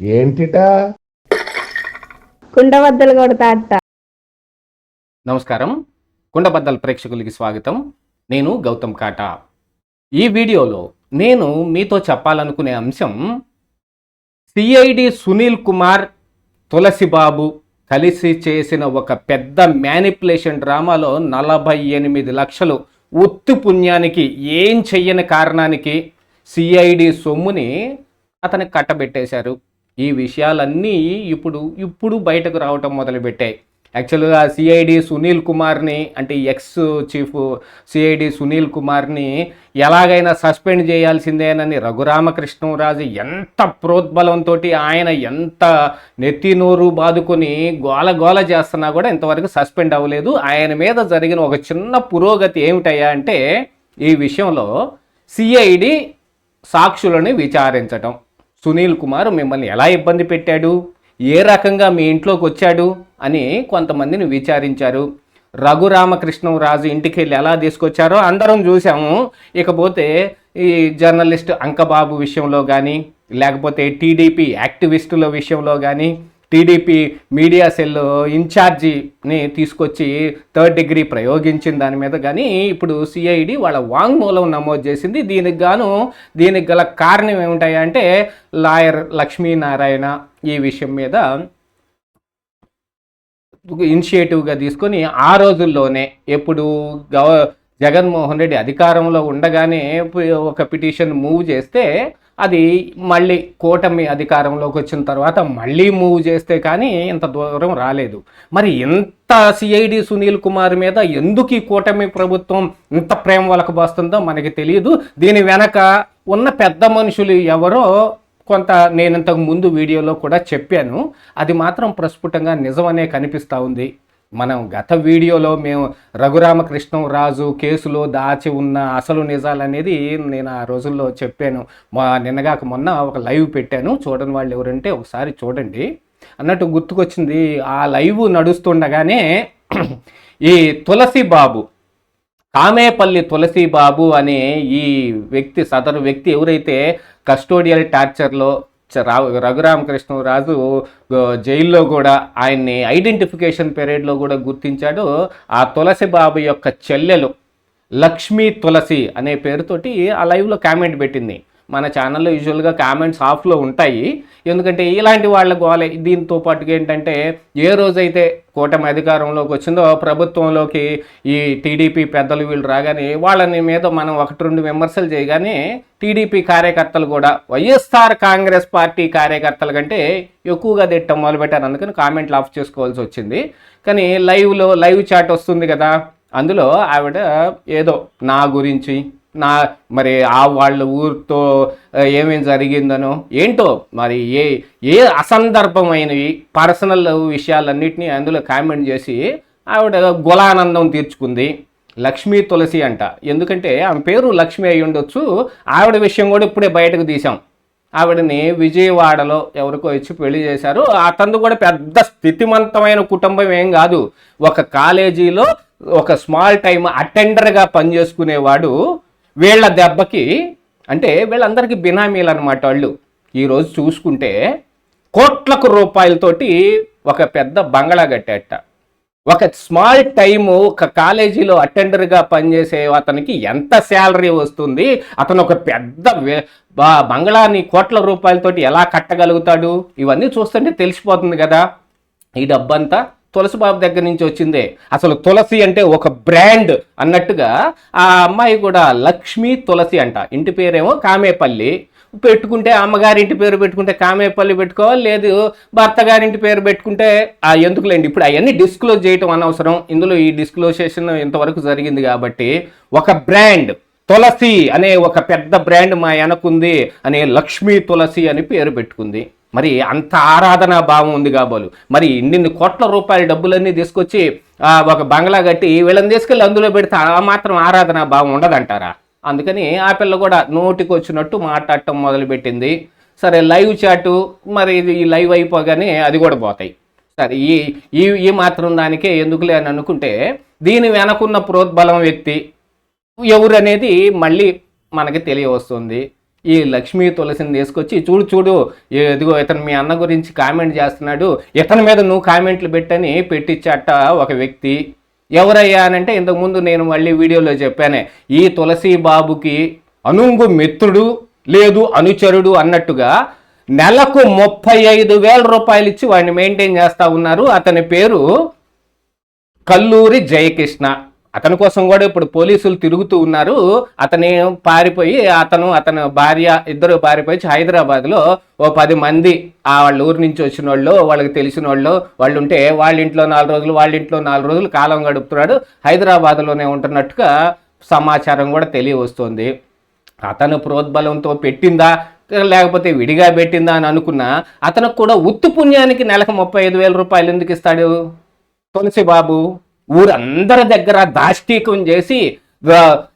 ఏంటిటా? కుండబద్దలు కొడతా నమస్కారం. కుండబద్దల ప్రేక్షకులకి స్వాగతం. నేను గౌతమ్ కాటా. ఈ వీడియోలో నేను మీతో చెప్పాలనుకునే అంశం సిఐడి సునీల్ కుమార్ తులసిబాబు కలిసి చేసిన ఒక పెద్ద మ్యానిపులేషన్ డ్రామాలో నలభై ఎనిమిది లక్షలు ఉత్తి పుణ్యానికి ఏం చెయ్యని కారణానికి సిఐడి సొమ్ముని అతనికి కట్టబెట్టేశారు. ఈ విషయాలన్నీ ఇప్పుడు ఇప్పుడు బయటకు రావటం మొదలుపెట్టాయి. యాక్చువల్గా సిఐడి సునీల్ కుమార్ని అంటే ఎక్స్ చీఫ్ సిఐడి సునీల్ కుమార్ని ఎలాగైనా సస్పెండ్ చేయాల్సిందేనని రఘురామకృష్ణరాజు ఎంత ప్రోద్బలంతో ఆయన ఎంత నెత్తి నోరు బాదుకొని గోల గోల చేస్తున్నా కూడా ఇంతవరకు సస్పెండ్ అవ్వలేదు. ఆయన మీద జరిగిన ఒక చిన్న పురోగతి ఏమిటయ్యా అంటే ఈ విషయంలో సిఐడి సాక్షులను విచారించటం. సునీల్ కుమార్ మిమ్మల్ని ఎలా ఇబ్బంది పెట్టాడు? ఏ రకంగా మీ ఇంట్లోకి వచ్చాడు? అని కొంతమందిని విచారించారు. రఘురామకృష్ణరాజు ఇంటికి వెళ్ళి ఎలా తీసుకొచ్చారో అందరం చూసాము ఇకపోతే ఈ జర్నలిస్ట్ అంకబాబు విషయంలో కానీ లేకపోతే టీడీపీ యాక్టివిస్టుల విషయంలో కానీ టీడీపీ మీడియా సెల్ ఇన్ఛార్జిని తీసుకొచ్చి థర్డ్ డిగ్రీ ప్రయోగించిన దాని మీద కానీ ఇప్పుడు సిఐడి వాళ్ళ వాంగ్మూలం నమోదు చేసింది. దీనికి గాను దీనికి గల కారణం ఏమిటాయంటే లాయర్ లక్ష్మీనారాయణ ఈ విషయం మీద ఇనిషియేటివ్గా తీసుకొని ఆ రోజుల్లోనే ఎప్పుడు గవ జగన్మోహన్ రెడ్డి అధికారంలో ఉండగానే ఒక పిటిషన్ మూవ్ చేస్తే అది మళ్ళీ కూటమి అధికారంలోకి వచ్చిన తర్వాత మళ్ళీ మూవ్ చేస్తే కానీ ఇంత దూరం రాలేదు. మరి ఇంత సిఐడి సునీల్ కుమార్ మీద ఎందుకు ఈ కూటమి ప్రభుత్వం ఇంత ప్రేమ వలకబోస్తుందో మనకి తెలియదు. దీని వెనక ఉన్న పెద్ద మనుషులు ఎవరో కొంత నేను ఇంతకు ముందు వీడియోలో కూడా చెప్పాను. అది మాత్రం ప్రస్ఫుటంగా నిజమనే కనిపిస్తూ ఉంది. మనం గత వీడియోలో మేము రఘురామకృష్ణరాజు కేసులో దాచి ఉన్న అసలు నిజాలు అనేది నేను ఆ రోజుల్లో చెప్పాను. మా నిన్నగాక మొన్న ఒక లైవ్ పెట్టాను. చూడని వాళ్ళు ఎవరంటే ఒకసారి చూడండి. అన్నట్టు గుర్తుకొచ్చింది. ఆ లైవ్ నడుస్తుండగానే ఈ తులసి బాబు కామేపల్లి తులసిబాబు అనే ఈ వ్యక్తి సదరు వ్యక్తి ఎవరైతే కస్టోడియల్ టార్చర్లో రఘురామకృష్ణరాజు రాజు జైల్లో కూడా ఆయన్ని ఐడెంటిఫికేషన్ పీరియడ్లో కూడా గుర్తించాడు. ఆ తులసి బాబు యొక్క చెల్లెలు లక్ష్మీ తులసి అనే పేరుతోటి ఆ లైవ్లో కామెంట్ పెట్టింది. మన ఛానల్లో యూజువల్గా కామెంట్స్ ఆఫ్లో ఉంటాయి. ఎందుకంటే ఇలాంటి వాళ్ళ గోలే దీంతో పాటుగా ఏంటంటే ఏ రోజైతే కూటమి అధికారంలోకి వచ్చిందో ప్రభుత్వంలోకి ఈ టీడీపీ పెద్దలు వీళ్ళు రాగానే వాళ్ళని మీద మనం ఒకటి రెండు విమర్శలు చేయగానే టీడీపీ కార్యకర్తలు కూడా వైఎస్ఆర్ కాంగ్రెస్ పార్టీ కార్యకర్తల కంటే ఎక్కువగా తిట్టం మొదలుపెట్టారు. అందుకని కామెంట్లు ఆఫ్ చేసుకోవాల్సి వచ్చింది. కానీ లైవ్లో లైవ్ చాట్ వస్తుంది కదా అందులో ఆవిడ ఏదో నా గురించి నా మరి ఆ వాళ్ళ ఊరితో ఏమేమి జరిగిందనో ఏంటో మరి ఏ ఏ అసందర్భమైనవి పర్సనల్ విషయాలన్నింటినీ అందులో కామెంట్ చేసి ఆవిడ గులానందం తీర్చుకుంది. లక్ష్మీ తులసి అంట. ఎందుకంటే ఆమె పేరు లక్ష్మి అయి ఉండొచ్చు. ఆవిడ విషయం కూడా ఇప్పుడే బయటకు తీసాం ఆవిడని విజయవాడలో ఎవరికో ఇచ్చి పెళ్ళి చేశారు. అతను కూడా పెద్ద స్థితిమంతమైన కుటుంబం ఏం కాదు. ఒక కాలేజీలో ఒక స్మాల్ టైం అటెండర్గా పనిచేసుకునేవాడు వీళ్ళ దెబ్బకి అంటే వీళ్ళందరికీ బినామీలు అనమాట వాళ్ళు. ఈరోజు చూసుకుంటే కోట్లకు రూపాయలతోటి ఒక పెద్ద బంగళా కట్టేట. ఒక స్మాల్ టైము ఒక కాలేజీలో అటెండర్గా పనిచేసే అతనికి ఎంత శాలరీ వస్తుంది? అతను ఒక పెద్ద బంగ్లాని కోట్ల రూపాయలతోటి ఎలా కట్టగలుగుతాడు? ఇవన్నీ చూస్తుంటే తెలిసిపోతుంది కదా. ఈ డబ్బంతా తులసి బాబు దగ్గర నుంచి వచ్చిందే. అసలు తులసి అంటే ఒక బ్రాండ్ అన్నట్టుగా ఆ అమ్మాయి కూడా లక్ష్మీ తులసి అంట. ఇంటి పేరేమో కామేపల్లి. పెట్టుకుంటే అమ్మగారింటి పేరు పెట్టుకుంటే కామేపల్లి పెట్టుకోవాలి లేదు భర్త గారింటి పేరు పెట్టుకుంటే ఆ ఎందుకులేండి? ఇప్పుడు అవన్నీ డిస్క్లోజ్ చేయటం అనవసరం. ఇందులో ఈ డిస్క్లోజేషన్ ఇంతవరకు జరిగింది కాబట్టి ఒక బ్రాండ్ తులసి అనే ఒక పెద్ద బ్రాండ్ మా వెనకుంది అనే లక్ష్మీ తులసి అని పేరు పెట్టుకుంది. మరి అంత ఆరాధనా భావం ఉంది కాబోలు. మరి ఇన్ని కోట్ల రూపాయల డబ్బులన్నీ తీసుకొచ్చి ఒక బంగ్లా కట్టి వీళ్ళని తీసుకెళ్ళి అందులో పెడితే ఆ మాత్రం ఆరాధనా భావం ఉండదంటారా? అందుకని ఆ పిల్ల కూడా నోటికి వచ్చినట్టు మాట్లాడటం మొదలుపెట్టింది. సరే లైవ్ చాటు మరి ఇది ఈ లైవ్ అయిపోగానే అది కూడా పోతాయి. సరే ఈ ఈ ఈ మాత్రం దానికే ఎందుకులే అని అనుకుంటే దీని వెనకున్న ప్రోద్బలం వ్యక్తి ఎవరు అనేది మళ్ళీ మనకి తెలియవస్తుంది. ఈ లక్ష్మీ తులసిని తీసుకొచ్చి చూడు చూడు ఇదిగో ఇతను మీ అన్న గురించి కామెంట్ చేస్తున్నాడు. ఇతని మీద నువ్వు కామెంట్లు పెట్టని పెట్టించట ఒక వ్యక్తి. ఎవరయ్యా అనంటే ఇంతకుముందు నేను మళ్ళీ వీడియోలో చెప్పానే ఈ తులసి బాబుకి అనుంగు మిత్రుడు లేదు అనుచరుడు అన్నట్టుగా నెలకు ముప్పై ఐదు వేల రూపాయలు ఇచ్చి వాడిని మెయింటైన్ చేస్తూ ఉన్నారు. అతని పేరు కల్లూరి జయకృష్ణ. అతని కోసం కూడా ఇప్పుడు పోలీసులు తిరుగుతూ ఉన్నారు. అతని పారిపోయి అతను అతని భార్య ఇద్దరు పారిపోయి హైదరాబాద్లో ఓ పది మంది ఆ వాళ్ళ ఊరు నుంచి వచ్చిన వాళ్ళు వాళ్ళకి తెలిసిన వాళ్ళు వాళ్ళు ఉంటే వాళ్ళ ఇంట్లో నాలుగు రోజులు వాళ్ళ ఇంట్లో నాలుగు రోజులు కాలం గడుపుతున్నాడు. హైదరాబాద్లోనే ఉంటున్నట్టుగా సమాచారం కూడా తెలియవస్తుంది. అతను ప్రోద్బలంతో పెట్టిందా లేకపోతే విడిగా పెట్టిందా అని అనుకున్నా అతనికి కూడా ఉత్తు పుణ్యానికి నెలకు ముప్పై ఐదు వేల రూపాయలు ఎందుకు ఇస్తాడు? తులసి బాబు ఊరందరి దగ్గర దాష్టీకం చేసి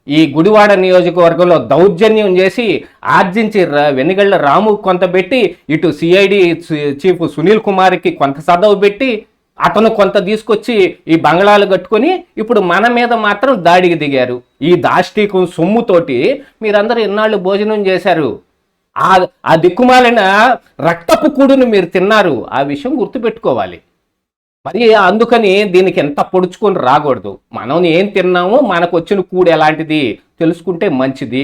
ఈ గుడివాడ నియోజకవర్గంలో దౌర్జన్యం చేసి ఆర్జించి వెనుగళ్ళ రాము కొంత పెట్టి ఇటు సిఐడి చీఫ్ సునీల్ కుమార్కి కొంత చదవు పెట్టి అతను కొంత తీసుకొచ్చి ఈ బంగ్లాలు కట్టుకొని ఇప్పుడు మన మీద మాత్రం దాడికి దిగారు. ఈ దాష్టీకం సొమ్ముతోటి మీరందరూ ఎన్నాళ్ళు భోజనం చేశారు. ఆ ఆ దిక్కుమాలిన రక్తపు కూడును మీరు తిన్నారు. ఆ విషయం గుర్తుపెట్టుకోవాలి. మరి అందుకని దీనికి ఎంత పొడుచుకొని రాకూడదు. మనం ఏం తిన్నామో మనకు వచ్చిన కూడు ఎలాంటిది? తెలుసుకుంటే మంచిది.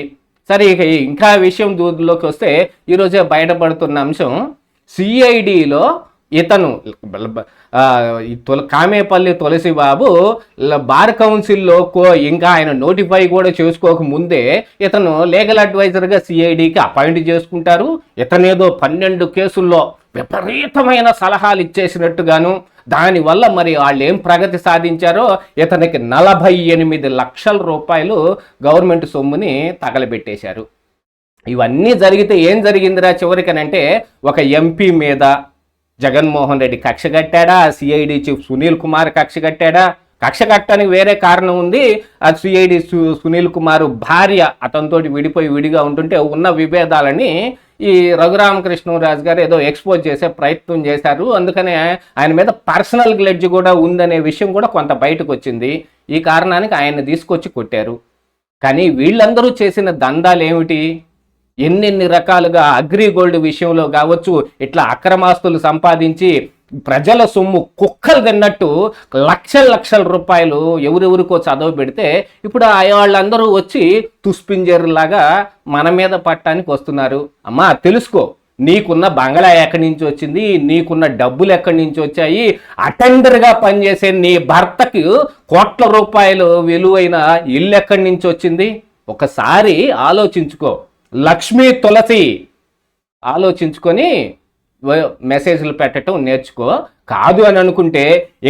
సరే ఇక ఇంకా విషయం దూరంలోకి వస్తే ఈరోజే బయటపడుతున్న అంశం సిఐడిలో ఇతను తుల కామేపల్లి తులసి బాబు బార్ కౌన్సిల్లో కో ఇంకా ఆయన నోటిఫై కూడా చేసుకోక ముందే ఇతను లీగల్ అడ్వైజర్గా సిఐడికి అపాయింట్ చేసుకుంటారు. ఇతనేదో పన్నెండు కేసుల్లో విపరీతమైన సలహాలు ఇచ్చేసినట్టుగాను దానివల్ల మరి వాళ్ళు ఏం ప్రగతి సాధించారో ఇతనికి నలభై ఎనిమిది లక్షల రూపాయలు గవర్నమెంట్ సొమ్ముని తగలబెట్టేశారు. ఇవన్నీ జరిగితే ఏం జరిగిందిరా చివరికనంటే ఒక ఎంపీ మీద జగన్మోహన్ రెడ్డి కక్ష కట్టాడా? సిఐడి చీఫ్ సునీల్ కుమార్ కక్ష కట్టాడా? కక్ష కట్టడానికి వేరే కారణం ఉంది. ఆ సిఐడి సునీల్ కుమార్ భార్య అతనితోటి విడిపోయి విడిగా ఉంటుంటే ఉన్న విభేదాలని ఈ రఘురామకృష్ణరాజు గారు ఏదో ఎక్స్పోజ్ చేసే ప్రయత్నం చేశారు. అందుకనే ఆయన మీద పర్సనల్ గ్లెడ్జ్ కూడా ఉందనే విషయం కూడా కొంత బయటకు వచ్చింది. ఈ కారణానికి ఆయన్ని తీసుకొచ్చి కొట్టారు. కానీ వీళ్ళందరూ చేసిన దందాలు ఏమిటి? ఎన్నెన్ని రకాలుగా అగ్రి గోల్డ్ విషయంలో కావచ్చు ఇట్లా అక్రమాస్తులు సంపాదించి ప్రజల సొమ్ము కుక్కలు తిన్నట్టు లక్షల లక్షల రూపాయలు ఎవరెవరికో చదవ పెడితే ఇప్పుడు ఆయవాళ్ళందరూ వాళ్ళందరూ వచ్చి తుస్పింజర్లాగా మన మీద పట్టడానికి వస్తున్నారు. అమ్మా తెలుసుకో నీకున్న బంగళా ఎక్కడి నుంచి వచ్చింది నీకున్న డబ్బులు ఎక్కడి నుంచి వచ్చాయి అటెండర్గా పనిచేసే నీ భర్తకి కోట్ల రూపాయలు విలువైన ఇల్లు ఎక్కడి నుంచి వచ్చింది? ఒకసారి ఆలోచించుకో. లక్ష్మీ తులసి ఆలోచించుకొని మెసేజ్లు పెట్టడం నేర్చుకో. కాదు అని అనుకుంటే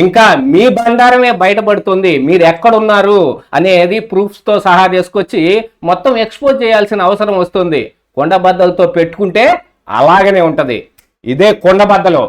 ఇంకా మీ బండారమే బయటపడుతుంది మీరు ఎక్కడున్నారు అనేది ప్రూఫ్స్తో సహా తీసుకొచ్చి మొత్తం ఎక్స్పోజ్ చేయాల్సిన అవసరం వస్తుంది. కొండబద్దలతో పెట్టుకుంటే అలాగనే ఉంటుంది. ఇదే కొండబద్దలు